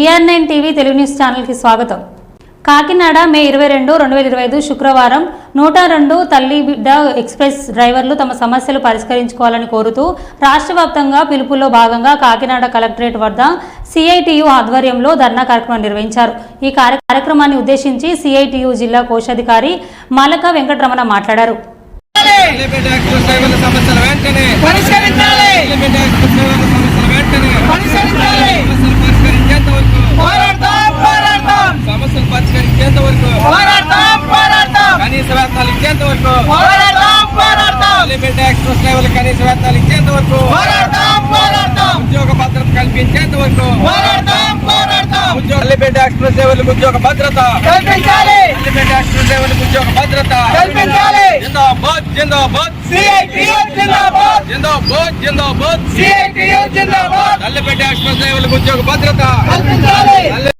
News ఛానల్కి స్వాగతం. కాకినాడ మే ఇరవై రెండు రెండు వేల ఇరవై ఐదు శుక్రవారం నూట రెండు తల్లి బిడ్డ ఎక్స్ప్రెస్ డ్రైవర్లు తమ సమస్యలు పరిష్కరించుకోవాలని కోరుతూ రాష్ట్ర వ్యాప్తంగా పిలుపులో భాగంగా కాకినాడ కలెక్టరేట్ వద్ద సిఐటియు ఆధ్వర్యంలో ధర్నా కార్యక్రమం నిర్వహించారు. ఈ కార్య- కార్యక్రమాన్ని ఉద్దేశించి సిఐటియు జిల్లా కోశాధికారి మలక వెంకటరమణ మాట్లాడారు ఎలిమెంట్ ఎక్స్ప్రెస్ డ్రైవర్ల సమస్యల వెంటనే పరిష్కరించాలి ఎలిమెంట్ ఎక్స్ప్రెస్ డ్రైవర్ల సమస్యల వెంటనే పరిష్కరించాలి సమస్యలు పరిష్కరించేంత వరకు పోరాడతాం పోరాడతాం సమస్యలు పరిష్కరించేంత వరకు కనీస వేతనాలు ఇచ్చేంత వరకు ఎలిమెంట్ ఎక్స్ప్రెస్ డ్రైవర్లు కనీస వేతనాలు ఇచ్చేంత వరకు ఉద్యోగ భద్రత కల్పించేంత వరకు ఉద్యోగ ఎక్స్ప్రెస్ డ్రైవర్లకు ఉద్యోగ భద్రత. ఎక్స్ప్రెస్ డ్రైవర్లకు ఉద్యోగ భద్రత. జిందాబాద్ జిందాబాద్. జిందాబాద్. జిందాబాద్ జిందాబాద్. ఎక్స్ప్రెస్ డ్రైవర్లకు ఉద్యోగ భద్రత.